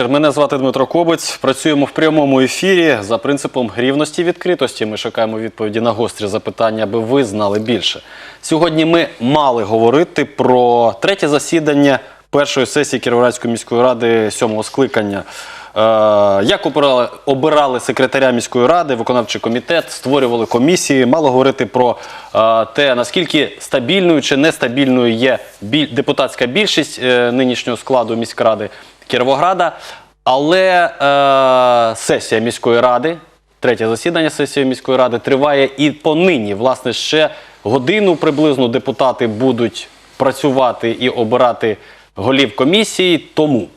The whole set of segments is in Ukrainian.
Вечір. Мене звати Дмитро Кобець. Працюємо в прямому ефірі за принципом рівності і відкритості. Ми шукаємо відповіді на гострі запитання, аби ви знали більше. Сьогодні ми мали говорити про третє засідання першої сесії Кіровоградської міської ради сьомого скликання. Е, Як обирали, обирали секретаря міської ради, виконавчий комітет, створювали комісії, мало говорити про е, те, наскільки стабільною чи нестабільною є біль- депутатська більшість е, нинішнього складу міськради Кіровограда. Але е, сесія міської ради, третє засідання сесії міської ради триває і понині. Власне, ще годину приблизно депутати будуть працювати і обирати голів комісії. Тому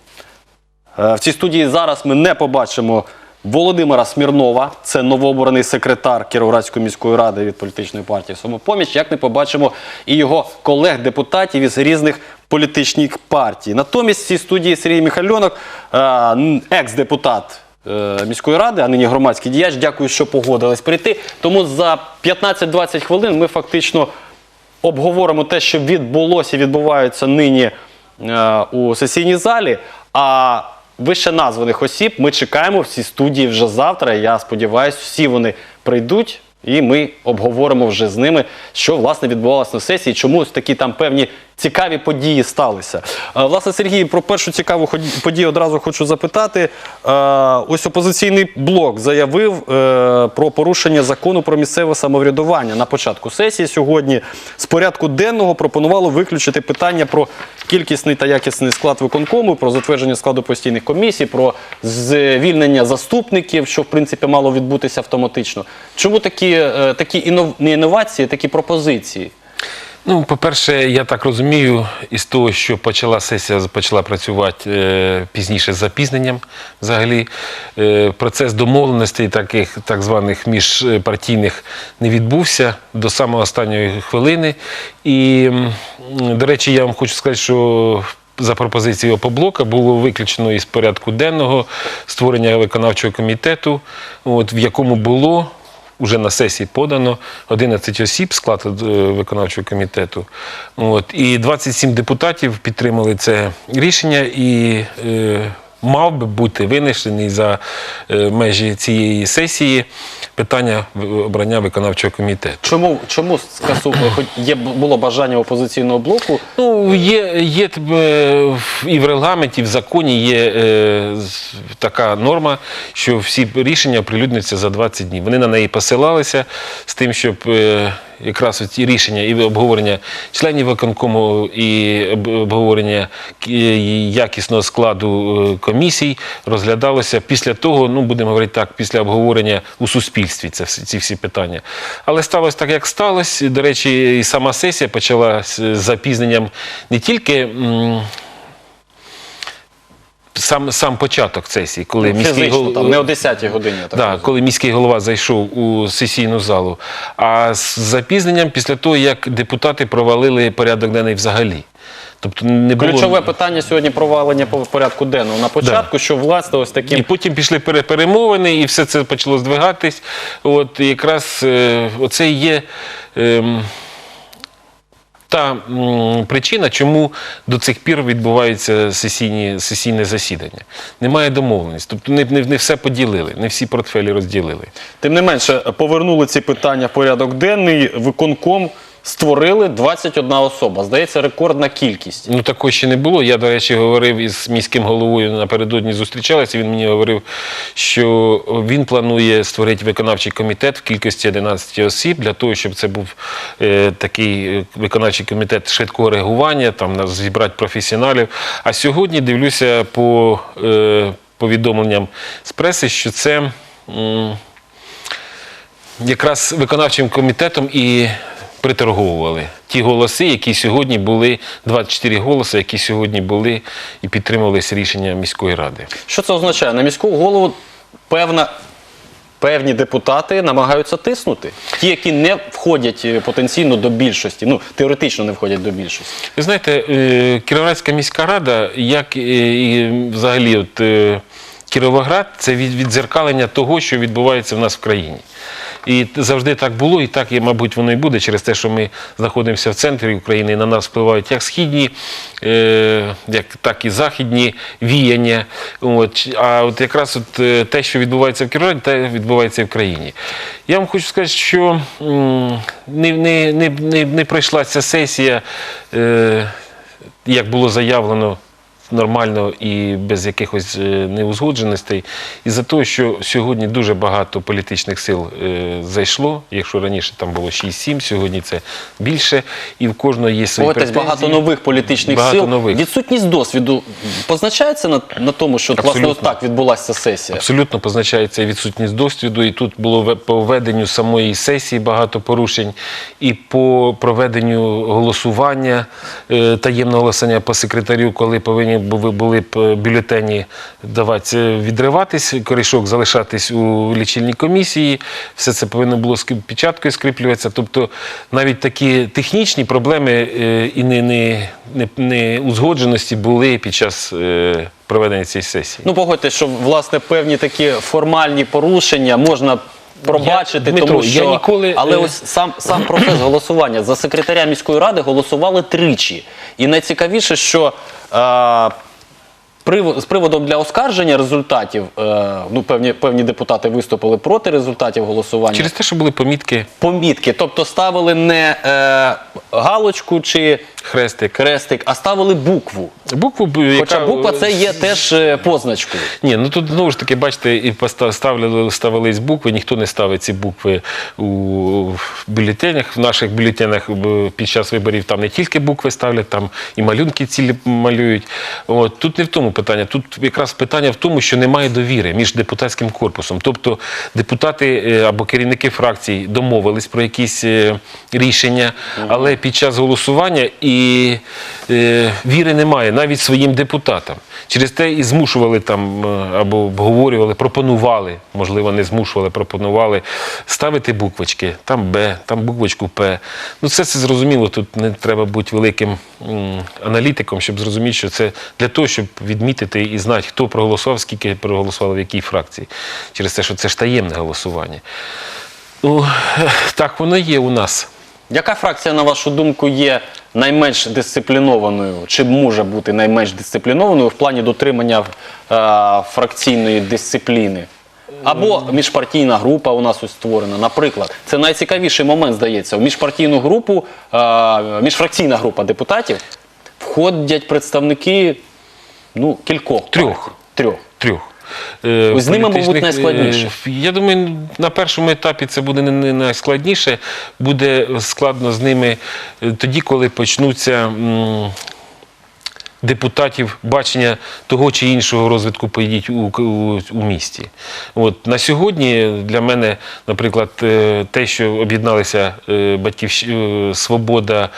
Е, В цій студії зараз ми не побачимо Володимира Смірнова, це новообраний секретар Кіровоградської міської ради від політичної партії Самопоміч. Як не побачимо і його колег-депутатів із різних політичних партій. Натомість в цій студії Сергій Михальонок, е, екс-депутат е, міської ради, а нині громадський діяч. Дякую, що погодились прийти. Тому за 15-20 хвилин ми фактично обговоримо те, що відбулося і відбувається нині е, у сесійній залі. А вище названих осіб ми чекаємо в цій студії вже завтра. Я сподіваюся, всі вони прийдуть. І ми обговоримо вже з ними, що власне відбувалося на сесії, чому такі там певні цікаві події сталися. Е, Власне, Сергій, про першу цікаву подію одразу хочу запитати. Е, Ось опозиційний блок заявив е, про порушення закону про місцеве самоврядування на початку сесії сьогодні. З порядку денного пропонувало виключити питання про кількісний та якісний склад виконкому, про затвердження складу постійних комісій, про звільнення заступників, що в принципі мало відбутися автоматично. Чому такі, такі інов... не інновації, такі пропозиції? Ну, по-перше, я так розумію, із того, що почала сесія почала працювати е, пізніше з запізненням, взагалі, е, процес домовленостей таких так званих міжпартійних не відбувся до самої останньої хвилини. І, до речі, я вам хочу сказати, що за пропозицією ОПОБЛОКа було виключено із порядку денного створення виконавчого комітету, от, в якому було Уже на сесії подано 11 осіб склад е, виконавчого комітету. От, і 27 депутатів підтримали це рішення і е, мав би бути винесений за е, межі цієї сесії питання обрання виконавчого комітету. Чому, чому скасу... хоч є було бажання опозиційного блоку? Ну, є, є е, і в регламенті, і в законі є е, така норма, що всі рішення оприлюднюються за 20 днів. Вони на неї посилалися з тим, щоб е, якраз ці рішення і обговорення членів виконкому, і обговорення якісного складу е, комісій розглядалося після того, ну будемо говорити так, після обговорення у суспільстві це ці всі питання. Але сталося так, як сталося. До речі, і сама сесія почала з запізненням не тільки. Сам, сам початок сесії, коли міський Фізично, гол- там, не о 10-й годині. Так Да, коли міський голова зайшов у сесійну залу, а з запізненням після того, як депутати провалили порядок денний взагалі. Тобто не було... Ключове питання сьогодні провалення по порядку денного на початку, що власне ось таким І потім пішли пере- перемовини, і все це почало здвигатись. От якраз е, оце є. ем, та причина, чому до цих пір відбуваються сесійні, сесійне засідання. Немає домовленості. Тобто не, не, не все поділили, не всі портфелі розділили. Тим не менше, повернули ці питання в порядок денний. Виконком створили 21 особа. Здається, рекордна кількість. Ну такого ще не було. Я, до речі, говорив із міським головою напередодні зустрічалися. Він мені говорив, що він планує створити виконавчий комітет в кількості 11 осіб для того, щоб це був е, такий е, виконавчий комітет швидкого реагування, там зібрати професіоналів. А сьогодні дивлюся по е, повідомленням з преси, що це. якраз виконавчим комітетом і приторговували ті голоси, які сьогодні були, 24 голоси, які сьогодні були і підтримувалися рішення міської ради. Що це означає? На міську голову певна. Певні депутати намагаються тиснути. Ті, які не входять е, потенційно до більшості, ну теоретично не входять до більшості. Ви знаєте, е, Кіровоградська міська рада, як е, і взагалі от, Кіровоград це від, віддзеркалення того, що відбувається в нас в країні. І завжди так було, і так, мабуть, воно і буде через те, що ми знаходимося в центрі України, і на нас впливають як східні, е, так і західні віяння. А от якраз е, те, що відбувається в Кіровограді, те відбувається і в країні. Я вам хочу сказати, що не пройшла ця сесія, е, як було заявлено нормально і без якихось е, неузгодженостей. Із-за того, що сьогодні дуже багато політичних сил е, зайшло. Якщо раніше там було 6-7, сьогодні це більше. І в кожного є свої Погодьтесь, претензії. багато нових політичних Багато сил. нових. Відсутність досвіду позначається на, на тому, що власне Абсолютно. от так відбулася сесія. Абсолютно позначається відсутність досвіду, і тут було по введенню самої сесії багато порушень, і по проведенню голосування, е, таємного голосування по секретарю, коли повинні були, були б е, бюлетені давати е, відриватись, корішок залишатись у лічильній комісії. Все це повинно було з печаткою скріплюватися. Тобто навіть такі технічні проблеми е, і не, не, не, не узгодженості були під час проведення цієї сесії. Ну, погодьтесь, що власне певні такі формальні порушення можна пробачити, Дмитро, тому я що ніколи, але е, ось сам сам процес голосування за секретаря міської ради голосували тричі. І найцікавіше, що е, з приводом для оскарження результатів, е, ну певні певні депутати виступили проти результатів голосування. Через те, що були помітки, Помітки, тобто ставили не е, галочку чи хрестик. крестик, а ставили букву. Букву, Хоча яка, буква це є теж е, позначкою. Ні, ну тут знову ж таки, бачите, і ставили, ставились букви, ніхто не ставить ці букви у бюлетенях. В наших бюлетенях під час виборів там не тільки букви ставлять, там і малюнки цілі малюють. От, тут не в тому питання. Тут якраз питання в тому, що немає довіри між депутатським корпусом. Тобто депутати е, або керівники фракцій домовились про якісь е, рішення, але під час голосування і е, віри немає навіть своїм депутатам. Через те і змушували там е, або обговорювали, пропонували, можливо, не змушували, пропонували ставити буквочки, там Б, там буквочку П. Ну, все це зрозуміло. Тут не треба бути великим аналітиком, щоб зрозуміти, що це для того, щоб відмітити і знати, хто проголосував, скільки проголосували в якій фракції. Через те, що це ж таємне голосування. Ну, так воно є у нас. Яка фракція, на вашу думку, є найменш дисциплінованою, чи може бути найменш дисциплінованою в плані дотримання е, фракційної дисципліни? Або міжпартійна група у нас ось створена. Наприклад, це найцікавіший момент, здається. В міжпартійну групу, е, міжфракційна група депутатів входять представники ну, кількох. Трьох. партій. Трьох. Трьох. Е, з ними, мабуть, найскладніше. е, Я думаю, на першому етапі це буде не- не найскладніше. Буде складно з ними е, тоді, коли почнуться. Депутатів бачення того чи іншого розвитку подій у, у, у місті. От на сьогодні для мене, наприклад, е, те, що об'єдналися е, батьківщ... е, Свобода,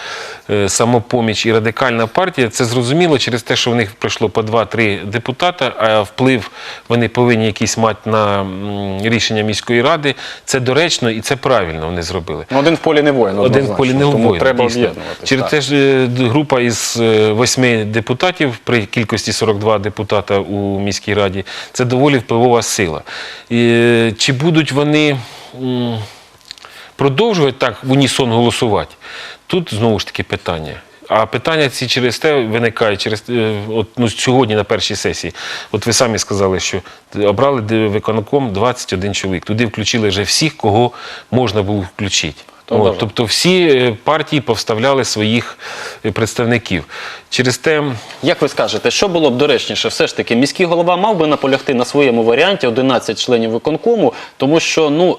самопоміч і радикальна партія, це зрозуміло через те, що в них пройшло по 2-3 депутата, а вплив вони повинні якийсь мати на рішення міської ради. Це доречно і це правильно вони зробили. Ну, один в полі не воїн. Один в полі не Тому воїн, треба. Через те ж група із восьми депутатів при кількості 42 депутата у міській раді це доволі впливова сила. І, е, чи будуть вони продовжувати так в унісон голосувати? Тут знову ж таки питання. А питання ці через те виникають через е, от ну сьогодні на першій сесії. От ви самі сказали, що обрали виконком 21 чоловік. Туди включили вже всіх, кого можна було включити. Хто От, тобто всі е, партії повставляли своїх е, представників. Через те Як ви скажете, що було б доречніше? Все ж таки, міський голова мав би наполягти на своєму варіанті 11 членів виконкому, тому що ну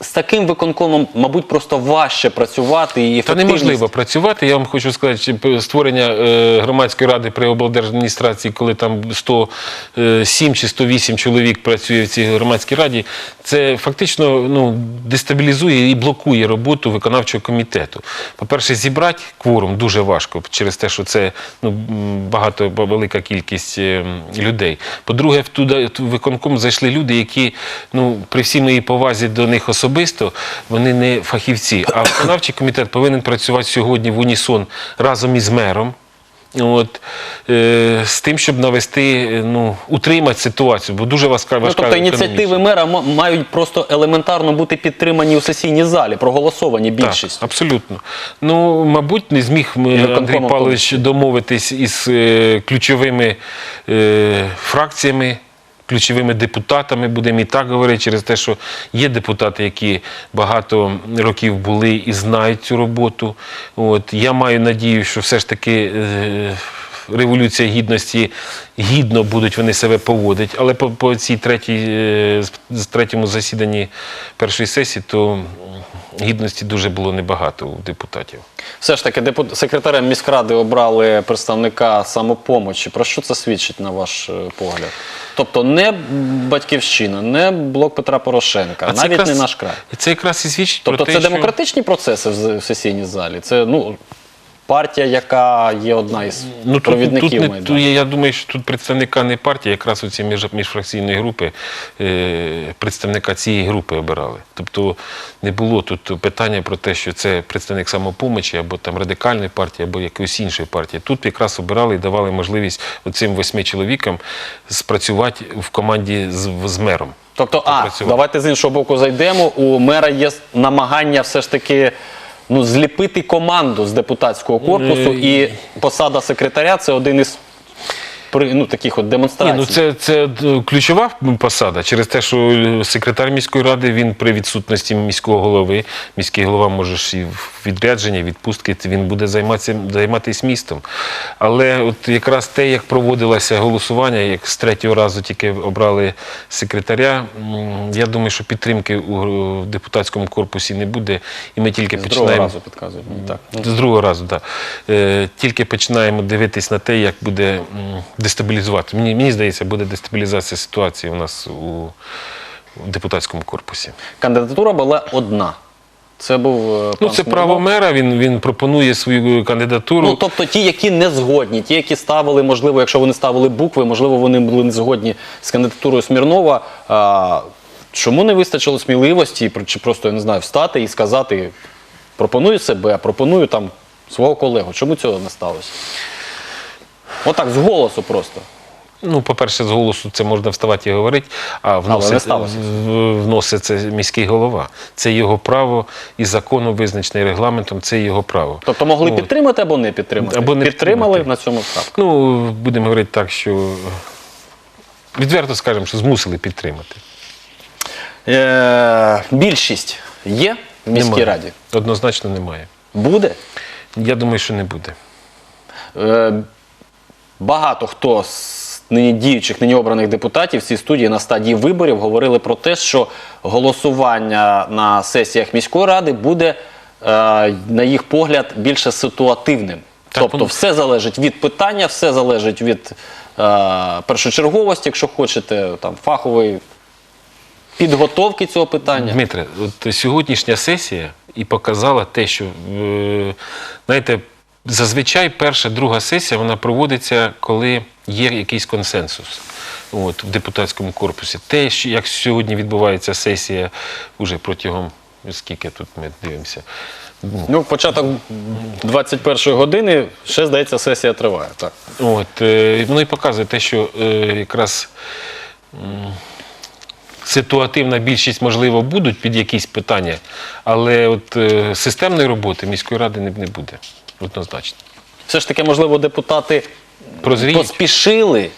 з таким виконкомом, мабуть, просто важче працювати і Та ефективність... неможливо працювати. Я вам хочу сказати, що створення е, громадської ради при облдержадміністрації, коли там 107 чи 108 чоловік працює в цій громадській раді, це фактично ну, дестабілізує і блокує роботу виконавчого комітету. По-перше, зібрати кворум дуже важко через те, що це ну, багато велика кількість е, людей. По-друге, в туди в виконком зайшли люди, які ну, при всій моїй повазі до них особисто, вони не фахівці. А виконавчий комітет повинен працювати сьогодні в унісон разом із мером. От, е, з тим, щоб навести, е, ну, утримати ситуацію, бо дуже важка Ну, тобто ініціативи мера мають просто елементарно бути підтримані у сесійній залі, проголосовані Так, абсолютно. Ну, мабуть, не зміг м, Андрій Павлович домовитись із е, ключовими е, фракціями. Ключовими депутатами, будемо і так говорити, через те, що є депутати, які багато років були і знають цю роботу. От я маю надію, що все ж таки е, революція гідності гідно будуть вони себе поводити. Але по, по цій третій, е, третьому засіданні першої сесії, то гідності дуже було небагато у депутатів. Все ж таки, депут... секретарем міськради обрали представника самопомочі. Про що це свідчить, на ваш е, погляд? Тобто не батьківщина, не блок Петра Порошенка, а навіть якраз- не наш край. І це якраз і свідчить Тобто про те, це що... демократичні процеси в в сесійній залі. Це ну партія, яка є одна із Ну, тут, провідників тут не, Майдану. тут, я- я думаю, що тут представника не партії, якраз оці між, міжфракційної групи, е, представника цієї групи обирали. Тобто не було тут питання про те, що це представник самопомочі або там радикальної партії, або якоїсь іншої партії. Тут якраз обирали і давали можливість оцим восьми чоловікам спрацювати в команді з, з мером. Тобто, а давайте з іншого боку зайдемо. У мера є намагання все ж таки ну, зліпити команду з депутатського корпусу, Е, і посада секретаря це один із ну, таких от Ні, демонстрацій. ну це, це е, ключова посада через те, що секретар міської ради він при відсутності міського голови, міський голова може і відрядження, відпустки, він буде займатися займатися містом. Але от якраз те, як проводилося голосування, як з третього разу тільки обрали секретаря, я думаю, що підтримки у е, депутатському корпусі не буде, і ми тільки з другого починаємо. разу підказують. Так. Ну, З другого разу, так. Е, тільки починаємо дивитись на те, як буде дестабілізувати. Мені, мені здається, буде дестабілізація ситуації у нас у депутатському корпусі. Кандидатура була одна. Це був е, Ну, пан це право мера, він, він пропонує свою кандидатуру. Ну, тобто ті, які не згодні, ті, які ставили, можливо, якщо вони ставили букви, можливо, вони були не згодні з кандидатурою Смірнова. А, чому не вистачило сміливості, чи просто, я не знаю, встати і сказати, пропоную себе, пропоную там свого колегу. Чому цього не сталося? Отак, з голосу просто. Ну, по-перше, з голосу це можна вставати і говорити, а не вносить, вносить це міський голова. Це його право і законом визначений регламентом, це його право. Тобто могли От. підтримати або не підтримати. Або не Підтримали підтримати. на цьому так. Ну, будемо говорити так, що відверто скажемо, що змусили підтримати. Е, більшість є в міській Немає. раді? Однозначно немає. Буде? Я думаю, що не буде. Е, багато хто з нині діючих, нині обраних депутатів в цій студії на стадії виборів говорили про те, що голосування на сесіях міської ради буде, е, на їх погляд, більше ситуативним. Тобто, все залежить від питання, все залежить від е, першочерговості, якщо хочете, там фахової підготовки цього питання. Дмитре, от сьогоднішня сесія і показала те, що е, знаєте, зазвичай перша, друга сесія вона проводиться, коли є якийсь консенсус. От, в депутатському корпусі. Те, що як сьогодні відбувається сесія уже протягом скільки тут ми дивимося. Ну, початок 21-ї години, ще здається, сесія триває. Так. От, е, воно і показує те, що е, якраз ситуативна більшість, можливо, будуть під якісь питання, але от е, системної роботи міської ради не, не буде. Однозначно. Все ж таки, можливо, депутати Прозріють. поспішили.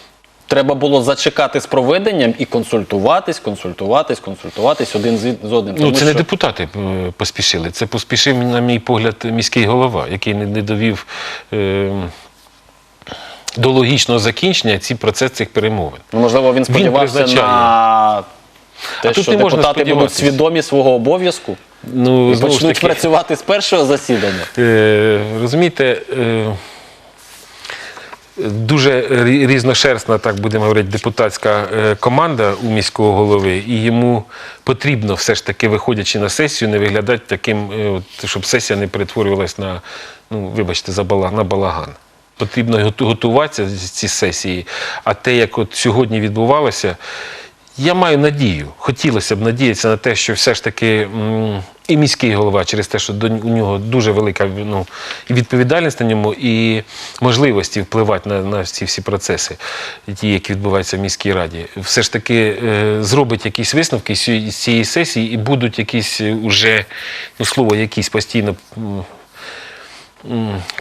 Треба було зачекати з проведенням і консультуватись, консультуватись, консультуватись один з, одним. Ну, Тому це не що- депутати е, поспішили. Це поспішив, на мій погляд, міський голова, який не, не довів е, до логічного закінчення ці процес цих перемовин. Ну, можливо, він сподівався призначає. на те, А тут що не депутати будуть свідомі свого обов'язку Ну, і знову ж почнуть таки, працювати з першого засідання. Е, розумієте, е, дуже рі- різношерстна, так будемо говорити, депутатська е, команда у міського голови, і йому потрібно все ж таки, виходячи на сесію, не виглядати таким, е, от, щоб сесія не перетворювалась на, ну, вибачте, за бала- на балаган. Потрібно готу- готуватися з ці сесії. А те, як от сьогодні відбувалося, Я маю надію, хотілося б надіятися на те, що все ж таки і міський голова, через те, що до, у нього дуже велика ну, і відповідальність на ньому, і можливості впливати на, на ці всі процеси, ті, які відбуваються в міській раді, все ж таки е, зробить якісь висновки з цієї- сесії, і будуть якісь е, уже, ну слово, якісь постійно.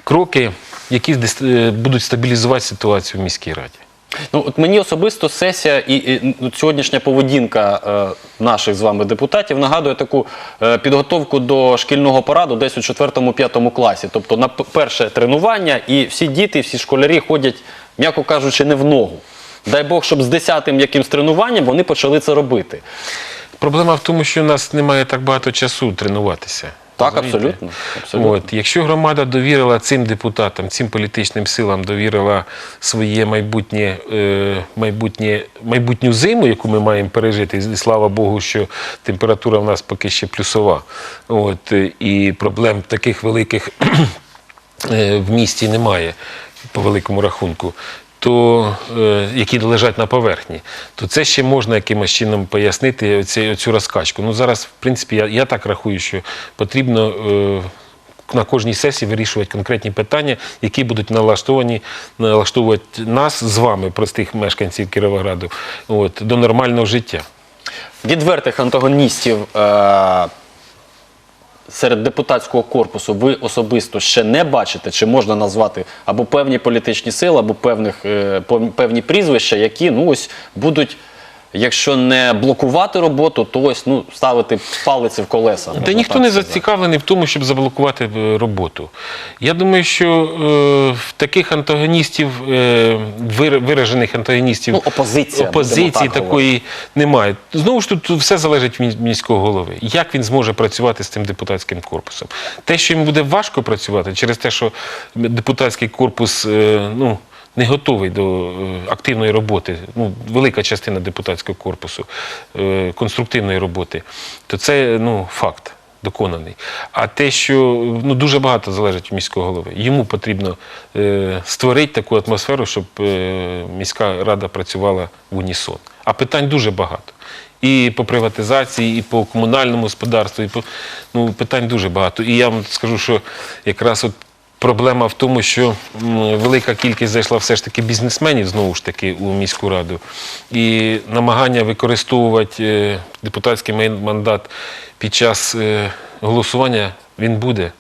Кроки, які е, будуть стабілізувати ситуацію в міській раді. Ну, от мені особисто сесія і, і ну, сьогоднішня поведінка е, наших з вами депутатів нагадує таку е, підготовку до шкільного параду десь у 4-5 класі. Тобто на перше тренування, і всі діти, всі школярі ходять, м'яко кажучи, не в ногу. Дай Бог, щоб з 10-м якимсь тренуванням вони почали це робити. Проблема в тому, що у нас немає так багато часу тренуватися. Так, абсолютно. абсолютно. От, якщо громада довірила цим депутатам, цим політичним силам довірила своє майбутнє, е, майбутнє, майбутню зиму, яку ми маємо пережити, і слава Богу, що температура в нас поки ще плюсова. От, е, і проблем таких великих е, в місті немає по великому рахунку. То е, які лежать на поверхні, то це ще можна якимось чином пояснити оці, оцю розкачку. Ну зараз, в принципі, я, я так рахую, що потрібно е, на кожній сесії вирішувати конкретні питання, які будуть налаштовані, налаштовувати нас з вами, простих мешканців Кіровограду, от, до нормального життя. Відвертих антагоністів е- серед депутатського корпусу ви особисто ще не бачите, чи можна назвати або певні політичні сили, або певних, е, певні прізвища, які ну, ось, будуть, якщо не блокувати роботу, то ось ну, ставити палиці в колеса. Та ніхто не зацікавлений в тому, щоб заблокувати е, роботу. Я думаю, що е, в таких антагоністів, е, вир- виражених антагоністів Ну, опозиція, опозиції так такої немає. Знову ж тут все залежить від міського голови. Як він зможе працювати з цим депутатським корпусом? Те, що йому буде важко працювати, через те, що депутатський корпус, е, ну. Не готовий до е, активної роботи, ну, велика частина депутатського корпусу, е, конструктивної роботи, то це ну, факт доконаний. А те, що ну, дуже багато залежить від міського голови, йому потрібно е, створити таку атмосферу, щоб е, міська рада працювала в унісон. А питань дуже багато. І по приватизації, і по комунальному господарству, і по ну, питань дуже багато. І я вам скажу, що якраз от Проблема в тому, що велика кількість зайшла все ж таки бізнесменів знову ж таки у міську раду. І намагання використовувати е, депутатський мандат під час е, голосування він буде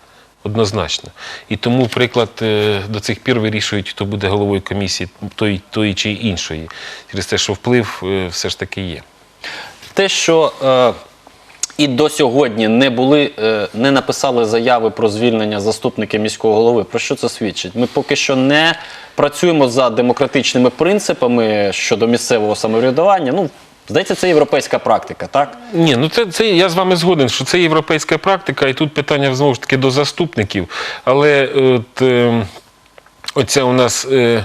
однозначно. І тому приклад е, до цих пір вирішують, хто буде головою комісії тої, тої чи іншої. Через те, що вплив все ж таки є. Те, що і до сьогодні не були, е, не написали заяви про звільнення заступника міського голови. Про що це свідчить? Ми поки що не працюємо за демократичними принципами щодо місцевого самоврядування. Ну, здається, це європейська практика, так? Ні, ну це, це я з вами згоден, що це європейська практика, і тут питання знову ж таки до заступників. Але от, е, оця у нас е,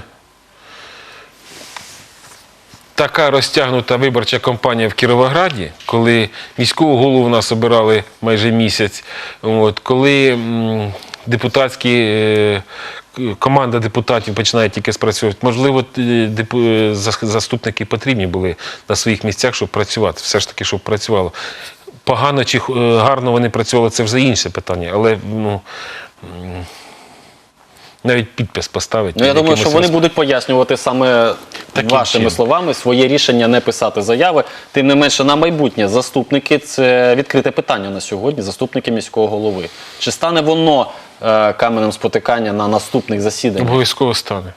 така розтягнута виборча кампанія в Кіровограді, коли міського голову нас обирали майже місяць, от, коли депутатські. Е, Команда депутатів починає тільки спрацьовувати. Можливо, е, е, зас- заступники потрібні були на своїх місцях, щоб працювати. Все ж таки, щоб працювало. Погано чи гарно вони працювали, це вже інше питання. Але ну, навіть підпис поставить. Ну, я думаю, що вони будуть пояснювати саме Таким вашими чином. словами своє рішення не писати заяви. Тим не менше, на майбутнє заступники це відкрите питання на сьогодні. Заступники міського голови. Чи стане воно е, каменем спотикання на наступних засіданнях? Обов'язково стане.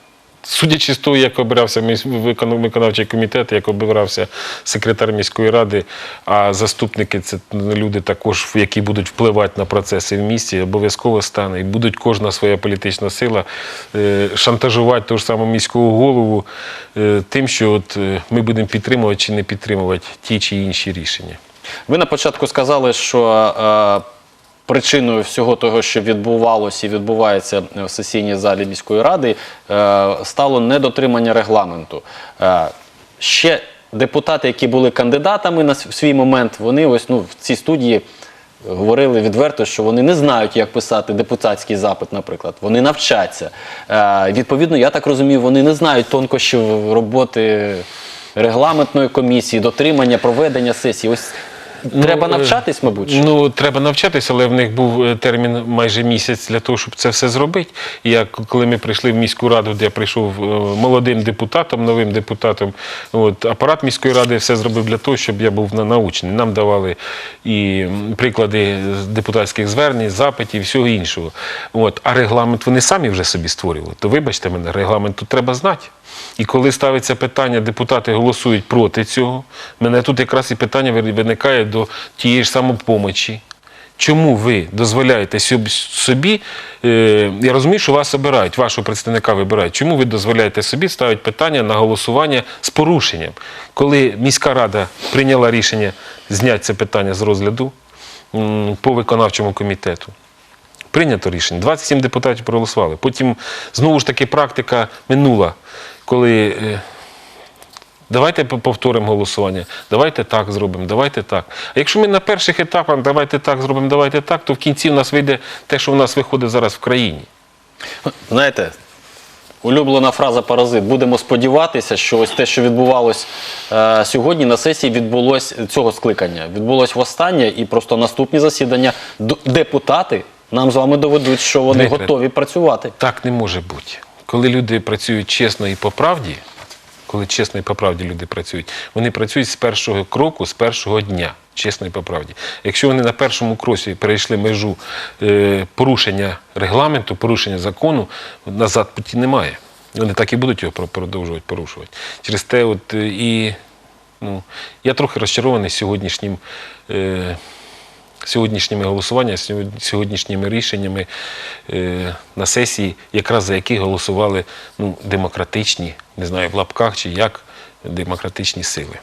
Судячи з того, як обирався виконавчий комітет, як обирався секретар міської ради, а заступники це люди також, які будуть впливати на процеси в місті, обов'язково стане. І будуть кожна своя політична сила е, шантажувати того ж самого міського голову е, тим, що от е, ми будемо підтримувати чи не підтримувати ті чи інші рішення. Ви на початку сказали, що причиною всього того, що відбувалося і відбувається в сесійній залі міської ради, е, стало недотримання регламенту. Е, ще депутати, які були кандидатами на свій момент, вони ось ну, в цій студії. Говорили відверто, що вони не знають, як писати депутатський запит, наприклад. Вони навчаться. Е, відповідно, я так розумію, вони не знають тонкощів роботи регламентної комісії, дотримання, проведення сесії. Ось треба Ну, е, навчатись, мабуть. Ну, треба навчатися, але в них був е, термін майже місяць для того, щоб це все зробити. І я, коли ми прийшли в міську раду, де я прийшов е, молодим депутатом, новим депутатом, от, апарат міської ради все зробив для того, щоб я був на- научений. Нам давали і приклади депутатських звернень, запитів, всього іншого. От, а регламент вони самі вже собі створювали. То вибачте мене, регламент тут треба знати. І коли ставиться питання, депутати голосують проти цього, мене тут якраз і питання виникає до тієї ж самопомочі. Чому ви дозволяєте собі, е, я розумію, що вас обирають, вашого представника вибирають, чому ви дозволяєте собі ставити питання на голосування з порушенням? Коли міська рада прийняла рішення зняти це питання з розгляду по виконавчому комітету, Прийнято рішення. 27 депутатів проголосували. Потім знову ж таки практика минула, коли е, давайте повторимо голосування, давайте так зробимо, давайте так. А якщо ми на перших етапах давайте так зробимо, давайте так, то в кінці в нас вийде те, що в нас виходить зараз в країні. Знаєте, улюблена фраза паразит. Будемо сподіватися, що ось те, що відбувалось е, сьогодні на сесії, відбулось цього скликання. Відбулось востаннє, і просто наступні засідання депутати нам з вами доведуть, що вони Дмитре, готові працювати. Так не може бути. Коли люди працюють чесно і по правді, коли чесно і по правді люди працюють, вони працюють з першого кроку, з першого дня. Чесно і по правді. Якщо вони на першому кросі перейшли межу е, порушення регламенту, порушення закону, назад путі немає. Вони так і будуть його про- продовжувати порушувати. Через те, от е, і ну, я трохи розчарований сьогоднішнім. Е, сьогоднішніми голосуваннями, сьогоднішніми рішеннями е, на сесії, якраз за які голосували ну, демократичні, не знаю, в лапках чи як, демократичні сили.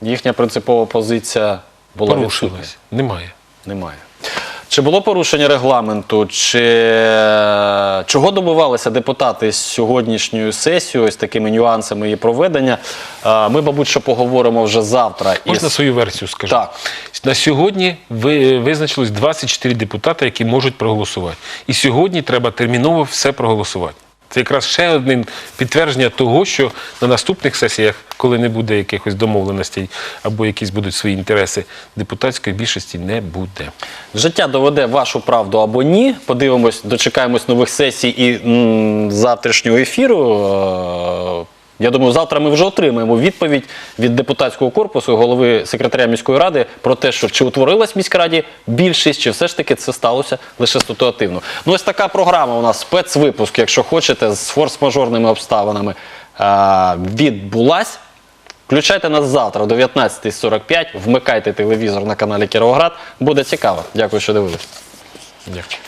Їхня принципова позиція була відсутня. Порушилась. Немає. Немає. Чи було порушення регламенту, чи чого добувалися депутати з сьогоднішньою сесією, з такими нюансами її проведення? Ми, мабуть, що поговоримо вже завтра. Можна із- свою версію скажу? Так. На сьогодні ви, визначилось 24 депутати, які можуть проголосувати. І сьогодні треба терміново все проголосувати. Це якраз ще одне підтвердження того, що на наступних сесіях, коли не буде якихось домовленостей або якісь будуть свої інтереси, депутатської більшості не буде. Життя доведе вашу правду або ні. Подивимось, дочекаємось нових сесій і завтрашнього ефіру. Е, Я думаю, завтра ми вже отримаємо відповідь від депутатського корпусу, голови секретаря міської ради про те, що чи утворилась в міській раді більшість, чи все ж таки це сталося лише ситуативно. Ну, ось така програма у нас спецвипуск, якщо хочете, з форс-мажорними обставинами е, відбулась. Включайте нас завтра о 19.45. Вмикайте телевізор на каналі Кіровоград. Буде цікаво. Дякую, що дивились. Дякую.